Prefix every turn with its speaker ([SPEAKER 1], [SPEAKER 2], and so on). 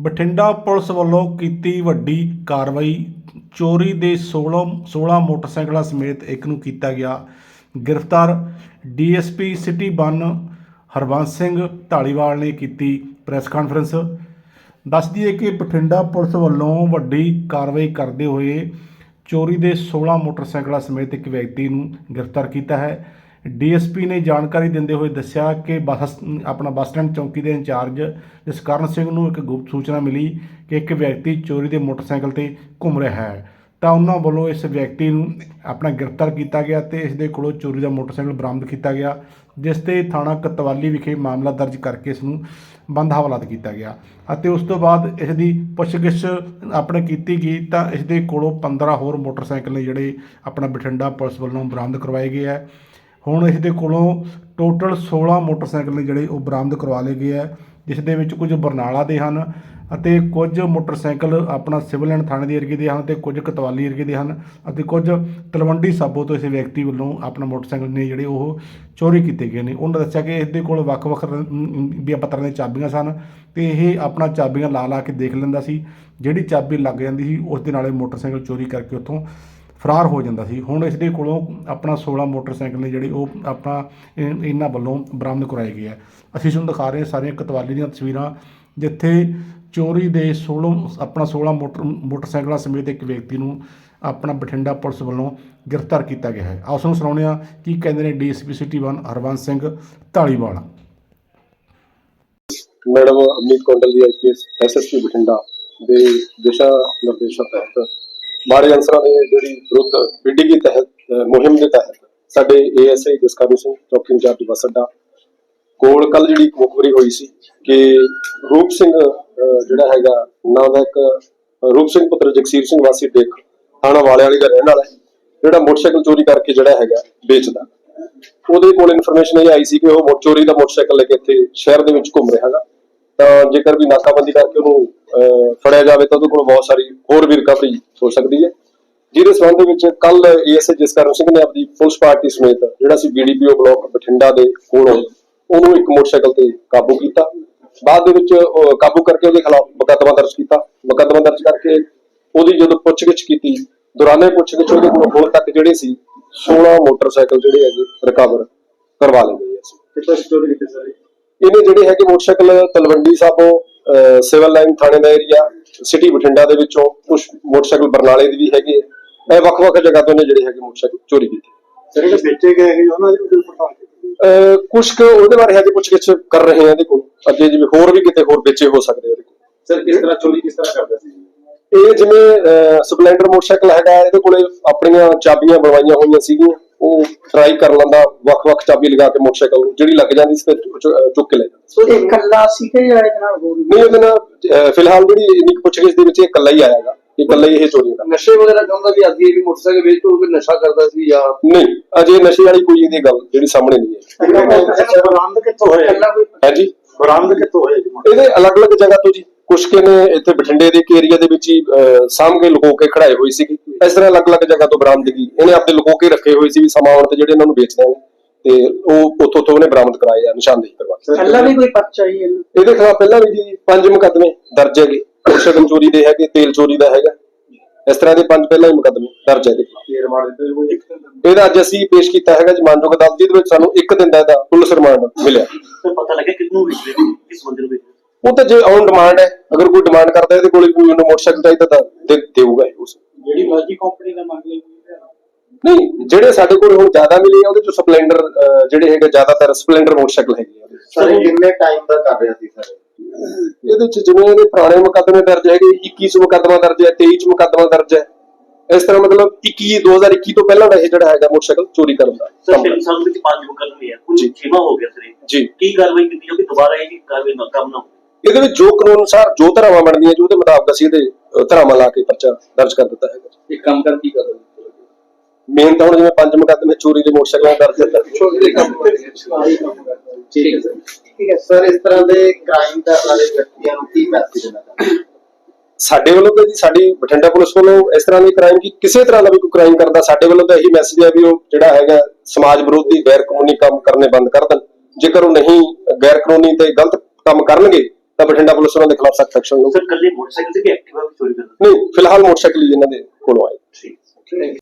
[SPEAKER 1] Bathinda police ਵੱਲੋਂ ਕੀਤੀ ਵੱਡੀ ਕਾਰਵਾਈ। ਚੋਰੀ ਦੇ 16 16 ਮੋਟਰਸਾਈਕਲਾਂ ਸਮੇਤ ਇੱਕ ਨੂੰ ਕੀਤਾ ਗਿਆ। ਗ੍ਰਿਫਤਾਰ ਡੀਐਸਪੀ ਸਿਟੀ 1 ਹਰਬੰਸ ਸਿੰਘ ਢਾਲੀਵਾਲ ਨੇ ਕੀਤੀ ਪ੍ਰੈਸ ਕਾਨਫਰੰਸ। ਦੱਸ ਦਈਏ ਕਿ ਬਠਿੰਡਾ ਪੁਲਿਸ ਵੱਲੋਂ ਵੱਡੀ ਕਾਰਵਾਈ ਕਰਦੇ ਹੋਏ ਚੋਰੀ ਦੇ 16 ਮੋਟਰਸਾਈਕਲਾਂ ਸਮੇਤ ਇੱਕ ਵਿਅਕਤੀ ਨੂੰ ਗ੍ਰਿਫਤਾਰ ਕੀਤਾ ਹੈ। ਡੀਐਸਪੀ ਨੇ ਜਾਣਕਾਰੀ ਦਿੰਦੇ ਹੋਏ ਦੱਸਿਆ ਕਿ ਬੱਸ ਆਪਣਾ ਬੱਸ ਸਟੈਂਡ ਚੌਂਕੀ ਦੇ ਇੰਚਾਰਜ ਜਸਕਰਨ ਸਿੰਘ ਨੂੰ ਇੱਕ ਗੁਪਤ ਸੂਚਨਾ ਮਿਲੀ ਕਿ ਇੱਕ ਵਿਅਕਤੀ ਚੋਰੀ ਦੇ ਮੋਟਰਸਾਈਕਲ ਤੇ ਘੁੰਮ ਰਿਹਾ ਹੈ। ਤਾਂ ਉਹਨਾਂ ਵੱਲੋਂ ਇਸ ਵਿਅਕਤੀ ਨੂੰ ਆਪਣਾ ਗ੍ਰਿਫਤਾਰ ਕੀਤਾ ਗਿਆ ਤੇ ਇਸ ਦੇ ਕੋਲੋਂ ਚੋਰੀ ਦਾ ਮੋਟਰਸਾਈਕਲ ਬਰਾਮਦ ਕੀਤਾ ਗਿਆ, ਜਿਸ ਤੇ ਥਾਣਾ ਕਤਵਾਲੀ ਵਿਖੇ ਮਾਮਲਾ ਦਰਜ ਕਰਕੇ ਇਸ ਨੂੰ ਬੰਦ ਹਵਾਲਾਤ ਕੀਤਾ ਗਿਆ ਅਤੇ ਉਸ ਤੋਂ ਬਾਅਦ ਇਸ ਦੀ ਪੁੱਛਗਿੱਛ ਆਪਣੇ ਕੀਤੀ ਗਈ ਤਾਂ ਇਸ ਦੇ ਕੋਲੋਂ 15 ਹੋਰ ਮੋਟਰਸਾਈਕਲ ਨੇ ਜਿਹੜੇ ਆਪਣਾ ਬਠਿੰਡਾ ਪੁਲਿਸ ਵੱਲੋਂ ਬਰਾਮਦ ਕਰਵਾਏ ਗਏ ਹੈ। ਹੁਣ ਇਸ ਦੇ ਕੋਲੋਂ ਟੋਟਲ 16 ਮੋਟਰਸਾਈਕਲ ਨੇ ਜਿਹੜੇ ਉਹ ਬਰਾਮਦ ਕਰਵਾ ਲਏ ਗਏ ਹੈ ਜਿਸ ਦੇ ਵਿੱਚ ਕੁਝ ਬਰਨਾਲਾ ਦੇ ਹਨ ਅਤੇ ਕੁਝ ਮੋਟਰਸਾਈਕਲ ਆਪਣਾ ਸਿਵਲ ਐਂਡ ਥਾਣੇ ਦੇ ਏਰੀਏ ਦੇ ਹਨ ਤੇ ਕੁਝ ਕਤਵਾਲੀ ਏਰੀਏ ਦੇ ਹਨ ਅਤੇ ਕੁਝ ਤਲਵੰਡੀ ਸਾਬੋ ਤੋਂ ਇਸ ਵਿਅਕਤੀ ਵੱਲੋਂ ਆਪਣਾ ਮੋਟਰਸਾਈਕਲ ਨੇ ਜਿਹੜੇ ਉਹ ਚੋਰੀ ਕੀਤੇ ਗਏ ਨੇ। ਉਹਨਾਂ ਦੱਸਿਆ ਕਿ ਇਸ ਦੇ ਕੋਲ ਵੱਖ-ਵੱਖ ਵੀ ਪੱਤਰਾਂ ਦੀਆਂ ਚਾਬੀਆਂ ਸਨ ਤੇ ਇਹ ਆਪਣਾ ਚਾਬੀਆਂ ਲਾ ਲਾ ਕੇ ਦੇਖ ਲੈਂਦਾ ਸੀ। ਜਿਹੜੀ ਚਾਬੀ ਲੱਗ ਜਾਂਦੀ ਸੀ, ਉਸ ਦੇ ਨਾਲ ਇਹ ਮੋਟਰਸਾਈਕਲ ਚੋਰੀ ਕਰਕੇ ਉੱਥੋਂ ਫਰਾਰ ਹੋ ਜਾਂਦਾ ਸੀ। ਹੁਣ ਇਸ ਦੇ ਕੋਲੋਂ ਆਪਣਾ 16 ਮੋਟਰਸਾਈਕਲ ਨੇ ਜਿਹੜੇ ਉਹ ਆਪਣਾ ਇਹਨਾਂ ਵੱਲੋਂ ਬਰਾਮਦ ਕਰਾਏ ਗਏ ਆ ਅਸੀਂ ਤੁਹਾਨੂੰ ਦਿਖਾ ਰਹੇ ਸਾਰੀਆਂ ਕਤਵਾਲੀ ਦੀਆਂ ਤਸਵੀਰਾਂ, ਜਿੱਥੇ ਚੋਰੀ ਦੇ 16 ਆਪਣਾ 16 ਮੋਟਰ, ਮੋਟਰਸਾਈਕਲਾਂ ਸਮੇਤ ਇੱਕ ਵਿਅਕਤੀ ਨੂੰ ਆਪਣਾ ਬਠਿੰਡਾ ਪੁਲਿਸ ਵੱਲੋਂ ਗ੍ਰਿਫਤਾਰ ਕੀਤਾ ਗਿਆ ਹੈ। ਆਓ ਤੁਹਾਨੂੰ ਸੁਣਾਉਂਦੇ ਹਾਂ ਕੀ ਕਹਿੰਦੇ ਨੇ DSP city 1 Harbans Singh Dhaliwal
[SPEAKER 2] madam Amneet Kondal ਦੀ ਐਸਐਸਪੀ ਬਠਿੰਡਾ ਦੇ ਦਿਸ਼ਾ ਨਿਰਦੇਸ਼ਾਂ ਤਹਿਤ ਮਾੜੇ ਅਨਸਰਾਂ ਦੇ ਜਿਹੜੀ ਵਿਰੁੱਧ ਵਿਡਿਗੀ ਤਹਿਤ ਮੁਹਿੰਮ ਦੇ ਤਹਿਤ ਸਾਡੇ ਏਐਸਆਈ ਜਸਕਰਨ ਸਿੰਘ, ਚੌਕੀ ਇੰਚਾਰਜ ਬੱਸ ਅੱਡਾ ਕੋਲ ਕੱਲ ਜਿਹੜੀ ਮੁਖਬਰੀ ਹੋਈ ਸੀ ਕਿ ਰੂਪ ਸਿੰਘ ਜਿਹੜਾ ਹੈਗਾ, ਨਾਂ ਦਾ ਇੱਕ ਰੂਪ ਸਿੰਘ ਪੁੱਤਰ ਜਗਸੀਰ ਸਿੰਘ ਵਾਸੀ ਡੇਕ ਥਾਣਾ ਵਾਲਿਆਂ ਵਾਲੀ ਦਾ ਰਹਿਣ ਵਾਲਾ ਹੈ, ਜਿਹੜਾ ਮੋਟਰਸਾਈਕਲ ਚੋਰੀ ਕਰਕੇ ਜਿਹੜਾ ਹੈਗਾ ਵੇਚਦਾ। ਉਹਦੇ ਕੋਲ ਇਨਫੋਰਮੇਸ਼ਨ ਇਹ ਆਈ ਸੀ ਕਿ ਉਹ ਮੋ- ਚੋਰੀ ਦਾ ਮੋਟਰਸਾਈਕਲ ਲੈ ਕੇ ਇੱਥੇ ਸ਼ਹਿਰ ਦੇ ਵਿੱਚ ਘੁੰਮ ਰਿਹਾ ਹੈਗਾ। ਤਾਂ ਜੇਕਰ ਵੀ ਨਾਕਾਬੰਦੀ ਕਰਕੇ ਉਹਨੂੰ ਫੜਿਆ ਜਾਵੇ ਤਾਂ ਉਹਦੇ ਕੋਲ ਬਹੁਤ ਸਾਰੀ ਹੋਰ ਵੀ ਰਿਕਵਰੀ ਹੋ ਸਕਦੀ ਹੈ। ਜਿਹਦੇ ਸੰਬੰਧ ਵਿੱਚ ਕੱਲ ਏਐਸਏ ਜਸਕਰਨ ਸਿੰਘ ਨੇ ਆਪਣੀ ਪੁਲਿਸ ਪਾਰਟੀ ਸਮੇਤ ਜਿਹੜਾ ਸੀ ਬੀਡੀਪੀਓ ਬਲਾਕ ਬਠਿੰਡਾ ਦੇ ਕੋਲੋਂ ਉਹਨੂੰ ਇੱਕ ਮੋਟਰਸਾਈਕਲ ਤੇ ਕਾਬੂ ਕੀਤਾ। ਬਾਅਦ ਦੇ ਵਿੱਚ ਕਾਬੂ ਕਰਕੇ ਉਹਦੇ ਖਿਲਾਫ ਮੁਕੱਦਮਾ ਦਰਜ ਕੀਤਾ। ਮੁਕੱਦਮਾ ਦਰਜ ਕਰਕੇ ਉਹਦੀ ਜਦੋਂ ਪੁੱਛਗਿੱਛ ਕੀਤੀ, ਦੌਰਾਨੇ ਪੁੱਛਗਿੱਛ ਉਹਦੇ ਕੋਲ ਹੁਣ ਤੱਕ ਜਿਹੜੇ ਸੀ 16 ਮੋਟਰਸਾਈਕਲ ਜਿਹੜੇ ਹੈਗੇ ਰਿਕਵਰ ਕਰਵਾ ਲਏ ਗਏ ਅਸੀਂ।
[SPEAKER 3] ਕਿੱਥੋਂ ਚੋਰੀ ਕੀਤੇ ਸਾਰੇ?
[SPEAKER 2] ਇਹਨੇ ਜਿਹੜੇ ਹੈਗੇ motorcycle Talwandi Sabo civil line ਥਾਣੇ ਦਾ ਏਰੀਆ ਸਿਟੀ ਬਠਿੰਡਾ ਦੇ ਵਿੱਚੋਂ ਕੁਝ ਮੋਟਰਸਾਈਕਲ ਬਰਨਾਲੇ ਦੇ ਵੀ ਹੈਗੇ। ਇਹ ਵੱਖ-ਵੱਖ ਜਗ੍ਹਾ ਤੋਂ ਨੇ ਜਿਹੜੇ ਹੈਗੇ ਮੋਟਰਸਾਈਕਲ ਚੋਰੀ ਕੀਤੇ।
[SPEAKER 3] ਸਰ ਜਿਹੜੇ ਵੇਚੇ ਗਏ ਹੈਗੇ ਉਹਨਾਂ ਦੀ ਕੀਤੀ
[SPEAKER 2] ਅਹ ਕੁਛ ਕੁ ਉਹਦੇ ਬਾਰੇ ਹਜੇ ਪੁੱਛਗਿੱਛ ਕਰ ਰਹੇ ਹਾਂ ਇਹਦੇ ਕੋਲ। ਅੱਗੇ ਜਿਵੇਂ ਹੋਰ ਵੀ ਕਿਤੇ ਹੋਰ ਵੇਚੇ ਹੋ ਸਕਦੇ ਆ ਕੋਲ।
[SPEAKER 3] ਸਰ ਕਿਸ ਤਰ੍ਹਾਂ ਚੋਰੀ ਕਿਸ ਤਰ੍ਹਾਂ ਕਰਦਾ ਸੀ?
[SPEAKER 2] ਇਹ ਜਿਵੇਂ ਸਪਲੈਂਡਰ ਮੋਟਰਸਾਈਕਲ ਹੈਗਾ ਇਹਦੇ ਕੋਲੇ ਆਪਣੀਆਂ ਚਾਬੀਆਂ ਬਣਵਾਈਆਂ ਹੋਈਆਂ ਸੀਗੀਆਂ। ਉਹ ਟਰਾਈ ਕਰ ਲੈਂਦਾ ਵੱਖ-ਵੱਖ ਚਾਬੀ ਲਗਾ ਕੇ ਮੋਟਰਸਾਈਕਲ ਨੂੰ ਜਿਹੜੀ ਲੱਗ ਜਾਂਦੀ ਸੀ ਤੇ ਚੁੱਕ ਕੇ ਲੈ ਜਾਂਦਾ
[SPEAKER 4] ਸੋ। ਇਹ ਇਕੱਲਾ ਸੀ ਕਿ ਜਾਂ ਇਹਦੇ ਨਾਲ ਹੋਰ ਵੀ?
[SPEAKER 2] ਨਹੀਂ ਉਹਦੇ ਨਾਲ ਫਿਲਹਾਲ ਜਿਹੜੀ ਇੰਨੀ ਪੁੱਛਗਿੱਛ ਦੇ ਵਿੱਚ ਇਹ ਇਕੱਲਾ ਹੀ ਆਇਆਗਾ ਇਕੱਲਾ ਹੀ ਇਹ ਚੋਰੀ ਕਰਦਾ।
[SPEAKER 3] ਨਸ਼ੇ ਵਗੈਰਾ ਕਹਿੰਦਾ ਵੀ ਅੱਗੇ ਵੀ ਮੋਟਰਸਾਈਕਲ ਵੇਚ ਕੇ ਕੋਈ ਨਸ਼ਾ ਕਰਦਾ ਸੀ ਜਾਂ?
[SPEAKER 2] ਨਹੀਂ ਅਜੇ ਨਸ਼ੇ ਵਾਲੀ ਕੋਈ ਇਹਦੀ ਗੱਲ ਜਿਹੜੀ ਸਾਹਮਣੇ ਨਹੀਂ ਹੈ
[SPEAKER 3] ਬਰਾਮਦ ਕਿੱਥੋਂ ਹੋਇਆ?
[SPEAKER 4] ਇਕੱਲਾ ਕੋਈ
[SPEAKER 2] ਹੈ ਜੀ?
[SPEAKER 3] ਬਰਾਮਦ ਕਿੱਥੋਂ ਹੋਇਆ ਜੀ?
[SPEAKER 2] ਇਹਦੇ ਅਲੱਗ-ਅਲੱਗ ਜਗ੍ਹਾ ਤੋਂ ਜੀ। ਕੁਛ ਕੇ ਨੇ ਇੱਥੇ ਬਠਿੰਡੇ ਦੇ ਇੱਕ ਏਰੀਆ ਦੇ ਵਿੱਚ ਹੀ ਕੇ ਲੁਕੋ ਕੇ ਖੜਾਏ ਹੋਈ ਸੀਗੀ। ਇਸ ਤਰ੍ਹਾਂ ਅਲੱਗ-ਅਲੱਗ ਜਗ੍ਹਾ ਤੋਂ ਬਰਾਮਦਗੀ। ਇਹਨੇ ਆਪਣੇ ਲੁਕੋ ਕੇ ਰੱਖੇ ਹੋਏ ਸੀ ਵੀ ਸਮਾਂ ਆਉਣ ਤੇ ਜਿਹੜੇ ਇਹਨਾਂ ਨੂੰ ਵੇਚਦੇ ਨੇ ਤੇ ਉਹ ਉੱਥੋਂ ਤੋਂ ਉਹਨੇ ਬਰਾਮਦ ਕਰਾਏ ਆ ਨਿਸ਼ਾਨਦੇਹੀ ਕਰਵਾ ਕੇ।
[SPEAKER 4] ਇਕੱਲਾ ਵੀ ਕੋਈ ਪਰਚਾ ਹੀ? ਇਹਨੂੰ
[SPEAKER 2] ਇਹਦੇ ਖਿਲਾਫ ਪਹਿਲਾਂ ਵੀ ਜੀ ਪੰਜ ਮੁਕੱਦਮੇ ਦਰਜ ਹੈਗੇ। ਸ਼ਗਨ ਚੋਰੀ ਦੇ ਹੈਗੇ ਤੇਲ ਚੋਰੀ ਦਾ ਹੈਗਾ। ਇਸ ਤਰ੍ਹਾਂ ਦੇ ਪੰਜ ਪਹਿਲਾਂ ਹੀ ਮੁਕੱਦਮੇ ਦਰਜ ਹੈਗੇ।
[SPEAKER 3] ਇਹ ਰਿਮਾਂਡ ਦਿੱਤੇ ਕੋਈ ਇੱਕ
[SPEAKER 2] ਇਹਦਾ ਅੱਜ ਅਸੀਂ ਪੇਸ਼ ਕੀਤਾ ਹੈਗਾ ਜੀ ਮਾਨਯੋਗ ਅਦਾਲਤ ਜਿਹਦੇ ਵਿੱਚ ਸਾਨੂੰ ਇੱਕ ਦਿਨ ਦਾ ਇਹਦਾ ਪੁਲਿਸ ਰਿਮਾਂਡ ਮਿਲਿਆ।
[SPEAKER 5] ਪਤਾ ਲੱਗਿਆ ਵੇਚਦੇ ਨੇ ਕਿਸ ਬੰਦੇ ਨੂੰ ਵੇਚਦੇ
[SPEAKER 2] ਉਹ ਤਾਂ ਜੇ ਔਨ ਡਿਮਾਂਡ ਹੈ ਅਗਰ ਕੋਈ ਡਿਮਾਂਡ ਕਰਦਾ ਇਹਦੇ ਕੋਲ ਕੋਈ ਉਹਨੂੰ ਮੋਟਰਸਾਈਕਲ ਚਾਹੀਦਾ ਤਾਂ ਦੇ- ਦੇਊਗਾ ਇਹ ਉਸ
[SPEAKER 4] ਜਿਹੜੀ ਮਰਜ਼ੀ ਕੰਪਨੀ ਦਾ ਮੰਗ ਲਈ
[SPEAKER 2] ਨਹੀਂ ਜਿਹੜੇ ਸਾਡੇ ਕੋਲ ਹੁਣ ਜ਼ਿਆਦਾ ਮਿਲੇ ਆ ਉਹਦੇ ਚ ਸਪਲੈਂਡਰ ਜਿਹੜੇ ਹੈਗੇ ਜ਼ਿਆਦਾਤਰ ਸਪਲੈਂਡਰ ਮੋਟਰਸਾਈਕਲ ਹੈਗੇ ਆ।
[SPEAKER 3] ਸਰ ਕਿੰਨੇ ਟਾਈਮ ਦਾ ਕਰ ਰਿਹਾ ਸੀ ਸਰ?
[SPEAKER 2] ਇਹਦੇ ਚ ਜਿਵੇਂ ਇਹਦੇ ਪੁਰਾਣੇ ਮੁਕੱਦਮੇ ਦਰਜ ਹੈਗੇ 21 ਚ ਮੁਕੱਦਮਾ ਦਰਜ ਹੈ 23 ਚ ਮੁਕੱਦਮਾ ਦਰਜ ਹੈ। ਇਸ ਤਰ੍ਹਾਂ ਮਤਲਬ 21 2021 ਤੋਂ ਪਹਿਲਾਂ ਦਾ ਇਹ ਜਿਹੜਾ ਹੈਗਾ ਮੋਟਰਸਾਈਕਲ ਚੋਰੀ ਕਰਨ ਦਾ।
[SPEAKER 5] ਸਰ ਸਾਲ ਵਿੱਚ ਪੰਜ ਮੁਕੱਦਮੇ ਆ ਕੁਝ। ਛੇਵਾਂ ਹੋ ਗਿਆ ਸਰ।
[SPEAKER 2] ਜੀ।
[SPEAKER 5] ਕੀ ਕਾਰਵਾਈ ਕੀਤੀ ਜਾਊਗੀ? ਦੁਬਾਰਾ ਇਹ ਕਾਰਵਾਈ ਨਾ ਕੰਮ ਨਾ ਹੋਵੇ
[SPEAKER 2] ਇਹਦੇ ਵਿੱਚ ਜੋ ਕਾਨੂੰਨ ਅਨੁਸਾਰ ਜੋ ਧਾਰਾਵਾਂ ਬਣਦੀਆਂ ਜੀ ਉਹਦੇ ਮੁਤਾਬਕ ਅਸੀਂ ਇਹਦੇ ਧਾਰਾਵਾਂ ਲਾ ਕੇ ਪਰਚਾ ਦਰਜ ਕਰ ਦਿੱਤਾ ਹੈਗਾ
[SPEAKER 3] ਇਹ ਕੰਮ ਕਰ ਕੀ ਕਰਦਾ
[SPEAKER 2] ਮੇਨ ਤਾਂ ਹੁਣ ਜਿਵੇਂ ਪੰਜ ਮੁਕੱਦਮੇ ਚੋਰੀ ਦੇ ਮੋਟਰਸਾਈਕਲਾਂ ਦਾ ਦਰਜ ਹੈ
[SPEAKER 3] ਛੋਟੇ ਕੰਮ ਠੀਕ ਹੈ ਸਰ। ਠੀਕ ਹੈ ਸਰ ਇਸ ਤਰ੍ਹਾਂ ਦੇ ਕ੍ਰਾਈਮ ਕਰਨ ਵਾਲੇ ਵਿਅਕਤੀਆਂ ਨੂੰ ਕੀ ਮੈਸੇਜ ਦੇਣਾ ਚਾਹੁੰਦੇ
[SPEAKER 2] ਸਾਡੇ ਵੱਲੋਂ ਤਾਂ ਜੀ ਸਾਡੀ ਬਠਿੰਡਾ ਪੁਲਿਸ ਵੱਲੋਂ ਇਸ ਤਰ੍ਹਾਂ ਦੀ ਕ੍ਰਾਈਮ ਕੀ ਕਿਸੇ ਤਰ੍ਹਾਂ ਦਾ ਵੀ ਕੋਈ ਕ੍ਰਾਈਮ ਕਰਦਾ ਸਾਡੇ ਵੱਲੋਂ ਤਾਂ ਇਹੀ ਮੈਸੇਜ ਹੈ ਵੀ ਉਹ ਜਿਹੜਾ ਹੈਗਾ ਸਮਾਜ ਵਿਰੋਧੀ ਗੈਰ ਕਾਨੂੰਨੀ ਕੰਮ ਕਰਨੇ ਬੰਦ ਕਰ ਦੇਣ। ਜੇਕਰ ਉਹ ਨਹੀਂ ਗੈਰ ਕਾਨੂੰਨੀ ਤੇ ਗਲਤ ਕੰਮ ਕਰਨਗੇ ਤਾਂ ਬਠਿੰਡਾ ਪੁਲਿਸ ਉਹਨਾਂ ਦੇ ਖਿਲਾਫ ਸਖਤ ਐਕਸ਼ਨ ਲਊ
[SPEAKER 5] ਸਰ ਕੱਲੇ ਮੋਟਰਸਾਈਕਲ ਤੇ ਵੀ ਐਕਟਿਵਾ ਵੀ ਚੋਰੀ ਕਰਦੇ
[SPEAKER 2] ਨਹੀਂ ਫਿਲਹਾਲ ਮੋਟਰਸਾਈਕਲ ਹੀ ਇਹਨਾਂ ਦੇ ਕੋਲੋਂ ਆਏ।
[SPEAKER 5] ਠੀਕ
[SPEAKER 3] ਠੀਕ।